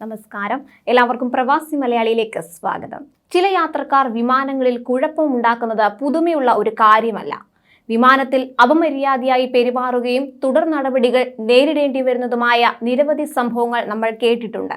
നമസ്കാരം. എല്ലാവർക്കും പ്രവാസി മലയാളിയിലേക്ക് സ്വാഗതം. ചില യാത്രക്കാർ വിമാനങ്ങളിൽ കുഴപ്പമുണ്ടാക്കുന്നത് പുതുമയുള്ള ഒരു കാര്യമല്ല. വിമാനത്തിൽ അപമര്യാദയായി പെരുമാറുകയും തുടർ നടപടികൾ നേരിടേണ്ടി വരുന്നതുമായ നിരവധി സംഭവങ്ങൾ നമ്മൾ കേട്ടിട്ടുണ്ട്.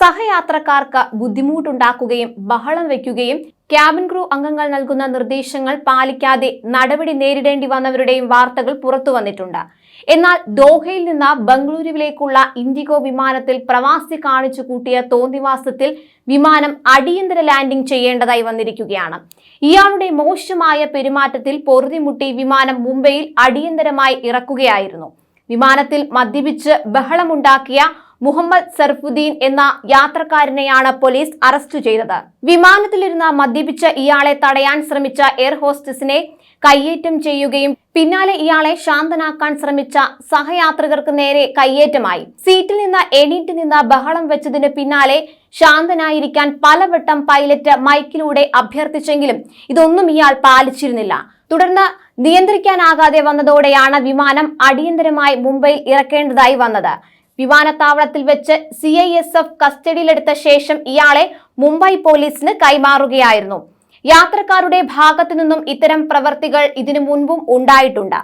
സഹയാത്രക്കാർക്ക് ബുദ്ധിമുട്ടുണ്ടാക്കുകയും ബഹളം വയ്ക്കുകയും ക്യാബിൻ ക്രൂ അംഗങ്ങൾ നൽകുന്ന നിർദ്ദേശങ്ങൾ പാലിക്കാതെ നടപടി നേരിടേണ്ടി വന്നവരുടെയും വാർത്തകൾ പുറത്തു വന്നിട്ടുണ്ട്. എന്നാൽ ദോഹയിൽ നിന്ന് ബംഗളൂരുവിലേക്കുള്ള ഇൻഡിഗോ വിമാനത്തിൽ പ്രവാസി കാണിച്ചു കൂട്ടിയ തോന്നിവാസത്തിൽ വിമാനം അടിയന്തര ലാൻഡിംഗ് ചെയ്യേണ്ടതായി വന്നിരിക്കുകയാണ്. ഇയാളുടെ മോശമായ പെരുമാറ്റത്തിൽ പൊറുതിമുട്ടി വിമാനം മുംബൈയിൽ അടിയന്തരമായി ഇറക്കുകയായിരുന്നു. വിമാനത്തിൽ മദ്യപിച്ച് ബഹളമുണ്ടാക്കിയ മുഹമ്മദ് സർഫുദ്ദീൻ എന്ന യാത്രക്കാരനെയാണ് പോലീസ് അറസ്റ്റ് ചെയ്തത്. വിമാനത്തിലിരുന്ന മദ്യപിച്ച ഇയാളെ തടയാൻ ശ്രമിച്ച എയർ ഹോസ്റ്റസിനെ കയ്യേറ്റം ചെയ്യുകയും പിന്നാലെ ഇയാളെ ശാന്തനാക്കാൻ ശ്രമിച്ച സഹയാത്രികർക്ക് നേരെ കയ്യേറ്റമായി. സീറ്റിൽ നിന്ന് എണീറ്റ് നിന്ന് ബഹളം വെച്ചതിന് പിന്നാലെ ശാന്തനായിരിക്കാൻ പലവട്ടം പൈലറ്റ് മൈക്കിലൂടെ അഭ്യർത്ഥിച്ചെങ്കിലും ഇതൊന്നും ഇയാൾ പാലിച്ചിരുന്നില്ല. തുടർന്ന് നിയന്ത്രിക്കാനാകാതെ വന്നതോടെയാണ് വിമാനം അടിയന്തരമായി മുംബൈയിൽ ഇറക്കേണ്ടതായി വന്നത്. വിമാനത്താവളത്തിൽ വെച്ച് സി ഐ എസ് എഫ് കസ്റ്റഡിയിലെടുത്ത ശേഷം ഇയാളെ മുംബൈ പോലീസിന് കൈമാറുകയായിരുന്നു. യാത്രക്കാരുടെ ഭാഗത്തു നിന്നും ഇത്തരം പ്രവർത്തികൾ ഇതിനു മുൻപും ഉണ്ടായിട്ടുണ്ട്.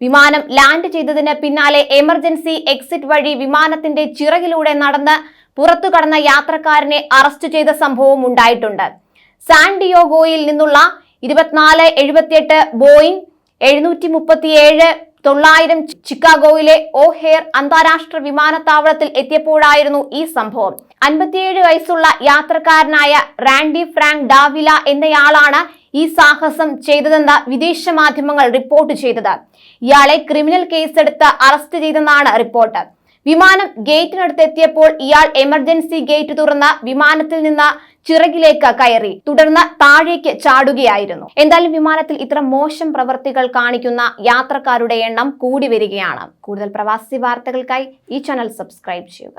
വിമാനം ലാൻഡ് ചെയ്തതിന് പിന്നാലെ എമർജൻസി എക്സിറ്റ് വഴി വിമാനത്തിന്റെ ചിറകിലൂടെ നടന്ന് പുറത്തു കടന്ന യാത്രക്കാരനെ അറസ്റ്റ് ചെയ്ത സംഭവം ഉണ്ടായിട്ടുണ്ട്. സാൻഡിയോഗോയിൽ നിന്നുള്ള ഇരുപത്തിനാല് എഴുപത്തിയെട്ട് ബോയിങ് എഴുന്നൂറ്റി മുപ്പത്തിയേഴ് തൊള്ളായിരം ചിക്കാഗോയിലെ ഓഹെയർ അന്താരാഷ്ട്ര വിമാനത്താവളത്തിൽ എത്തിയപ്പോഴായിരുന്നു ഈ സംഭവം. അൻപത്തിയേഴ് വയസ്സുള്ള യാത്രക്കാരനായ റാൻഡി ഫ്രാങ്ക് ഡാവില എന്നയാളാണ് ഈ സാഹസം ചെയ്തതെന്ന് വിദേശ മാധ്യമങ്ങൾ റിപ്പോർട്ട് ചെയ്തത്. ഇയാളെ ക്രിമിനൽ കേസെടുത്ത് അറസ്റ്റ് ചെയ്തെന്നാണ് റിപ്പോർട്ട്. വിമാനം ഗേറ്റിനടുത്ത് എത്തിയപ്പോൾ ഇയാൾ എമർജൻസി ഗേറ്റ് തുറന്ന വിമാനത്തിൽ നിന്ന് ചിറകിലേക്ക് കയറി. തുടർന്ന് താഴേക്ക് ചാടുകയായിരുന്നു. എന്തായാലും വിമാനത്തിൽ ഇത്ര മോശം പ്രവൃത്തികൾ കാണിക്കുന്ന യാത്രക്കാരുടെ എണ്ണം കൂടി വരികയാണ്. കൂടുതൽ പ്രവാസി വാർത്തകൾക്കായി ഈ ചാനൽ സബ്സ്ക്രൈബ് ചെയ്യുക.